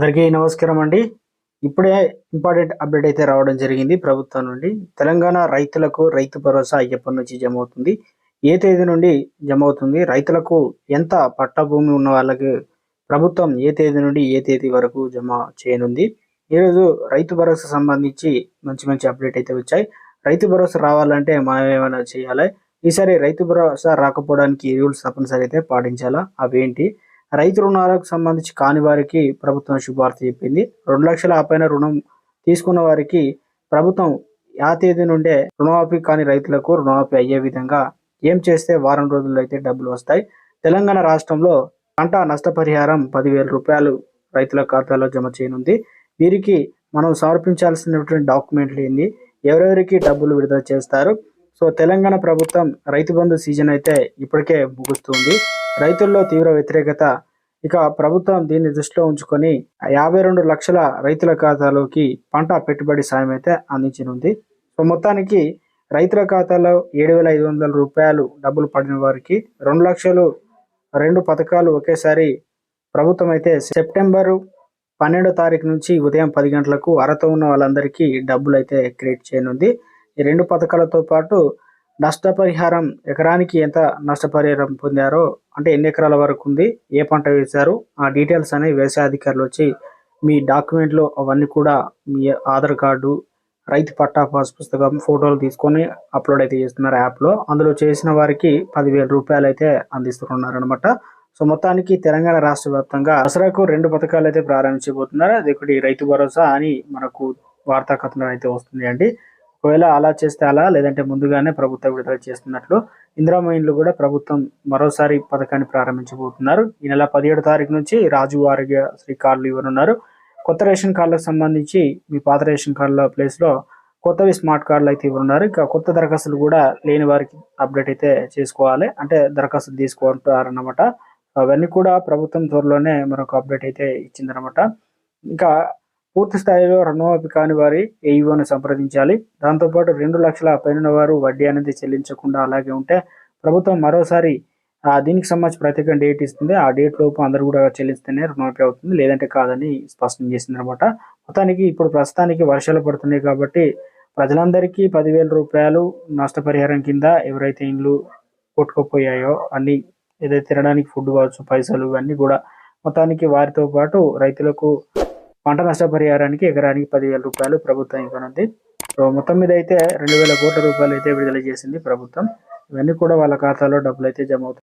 అందరికీ నమస్కారం అండి. ఇప్పుడే ఇంపార్టెంట్ అప్డేట్ అయితే రావడం జరిగింది. ప్రభుత్వం నుండి తెలంగాణ రైతులకు రైతు భరోసా ఎప్పటి నుంచి జమ అవుతుంది ఏ తేదీ నుండి జమ అవుతుంది రైతులకు ఎంత పట్టా భూమి ఉన్న వాళ్ళకి ప్రభుత్వం ఏ తేదీ నుండి ఏ తేదీ వరకు జమ చేయనుంది? ఈరోజు రైతు భరోసా సంబంధించి మంచి మంచి అప్డేట్ అయితే వచ్చాయి. రైతు భరోసా రావాలంటే మనం ఏమైనా చేయాలి? ఈసారి రైతు భరోసా రాకపోవడానికి రూల్స్ తప్పనిసరి అయితే పాటించాలా? అవేంటి? రైతు రుణాలకు సంబంధించి కాని వారికి ప్రభుత్వం శుభార్త చెప్పింది. రెండు లక్షల ఆపైన రుణం తీసుకున్న వారికి ప్రభుత్వం ఆ తేదీ నుండే రుణమాఫీ కాని రైతులకు రుణమాఫీ అయ్యే విధంగా ఏం చేస్తే వారం రోజుల్లో అయితే డబ్బులు వస్తాయి. తెలంగాణ రాష్ట్రంలో పంట నష్టపరిహారం పదివేల రూపాయలు రైతుల ఖాతాలో జమ చేయనుంది. వీరికి మనం సమర్పించాల్సినటువంటి డాక్యుమెంట్లు ఏంది? ఎవరెవరికి డబ్బులు విడుదల చేస్తారు? సో తెలంగాణ ప్రభుత్వం రైతు బంధు సీజన్ అయితే ఇప్పటికే ముగుస్తుంది. రైతుల్లో తీవ్ర వ్యతిరేకత. ఇక ప్రభుత్వం దీన్ని దృష్టిలో ఉంచుకొని యాభై రెండు లక్షల రైతుల ఖాతాలోకి పంట పెట్టుబడి సాయం అయితే అందించనుంది. సో మొత్తానికి రైతుల ఖాతాలో ఏడు వేల ఐదు వందల రూపాయలు డబ్బులు పడిన వారికి రెండు లక్షలు రెండు పథకాలు ఒకేసారి ప్రభుత్వం అయితే సెప్టెంబరు పన్నెండో తారీఖు నుంచి ఉదయం పది గంటలకు అర్హత ఉన్న వాళ్ళందరికీ డబ్బులు అయితే క్రియేట్ చేయనుంది. ఈ రెండు పథకాలతో పాటు నష్టపరిహారం ఎకరానికి ఎంత నష్టపరిహారం పొందారో అంటే ఎన్ని ఎకరాల వరకు ఉంది ఏ పంట వేశారు ఆ డీటెయిల్స్ అనేవి వ్యవసాయ అధికారులు వచ్చి మీ డాక్యుమెంట్లు అవన్నీ కూడా మీ ఆధార్ కార్డు రైతు పట్టా పాస్ పుస్తకం ఫోటోలు తీసుకొని అప్లోడ్ అయితే చేస్తున్నారు యాప్లో. అందులో చేసిన వారికి పదివేల రూపాయలు అయితే అందిస్తున్నారు అనమాట సో మొత్తానికి తెలంగాణ రాష్ట్ర వ్యాప్తంగా దసరాకు రెండు పథకాలు అయితే ప్రారంభించబోతున్నారు. అది ఒకటి రైతు భరోసా అని మనకు వార్తా కథనం అయితే వస్తుంది అండి. ఒకవేళ అలా చేస్తే అలా లేదంటే ముందుగానే ప్రభుత్వం విడుదల చేస్తున్నట్లు ఇందిరామయిన్లు కూడా ప్రభుత్వం మరోసారి పథకాన్ని ప్రారంభించబోతున్నారు. ఈ నెల పదిహేడు తారీఖు నుంచి రాజు ఆరోగ్య శ్రీ కార్డులు ఇవ్వనున్నారు. కొత్త రేషన్ కార్డులకు సంబంధించి మీ పాత రేషన్ కార్డుల ప్లేస్లో కొత్తవి స్మార్ట్ కార్డులు అయితే ఇవ్వనున్నారు. ఇంకా కొత్త దరఖాస్తులు కూడా లేని వారికి అప్డేట్ అయితే చేసుకోవాలి. అంటే దరఖాస్తులు తీసుకుంటారన్నమాట అవన్నీ కూడా ప్రభుత్వం త్వరలోనే మరొక అప్డేట్ అయితే ఇచ్చిందనమాట ఇంకా పూర్తి స్థాయిలో రుణమాఫీ కాని వారి ఏఈఓను సంప్రదించాలి. దాంతోపాటు రెండు లక్షల పైన వారు వడ్డీ అనేది చెల్లించకుండా అలాగే ఉంటే ప్రభుత్వం మరోసారి దీనికి సంబంధించి ప్రత్యేక డేట్ ఇస్తుంది. ఆ డేట్ లోపు అందరూ కూడా చెల్లిస్తేనే రుణమాఫీ అవుతుంది. లేదంటే కాదని స్పష్టం చేసింది అనమాట మొత్తానికి ఇప్పుడు ప్రస్తుతానికి వర్షాలు పడుతున్నాయి కాబట్టి ప్రజలందరికీ పదివేల రూపాయలు నష్టపరిహారం కింద ఎవరైతే ఇండ్లు కొట్టుకుపోయాయో అన్ని ఏదైతే తినడానికి ఫుడ్ కావచ్చు పైసలు ఇవన్నీ కూడా మొత్తానికి వారితో పాటు రైతులకు పంట నష్టపరిహారానికి ఎకరానికి పదివేల రూపాయలు ప్రభుత్వం ఇవ్వనుంది. సో మొత్తం మీద అయితే రెండు వేల కోట్ల రూపాయలు అయితే విడుదల చేసింది ప్రభుత్వం. ఇవన్నీ కూడా వాళ్ళ ఖాతాలో డబ్బులు అయితే జమ అవుతాయి.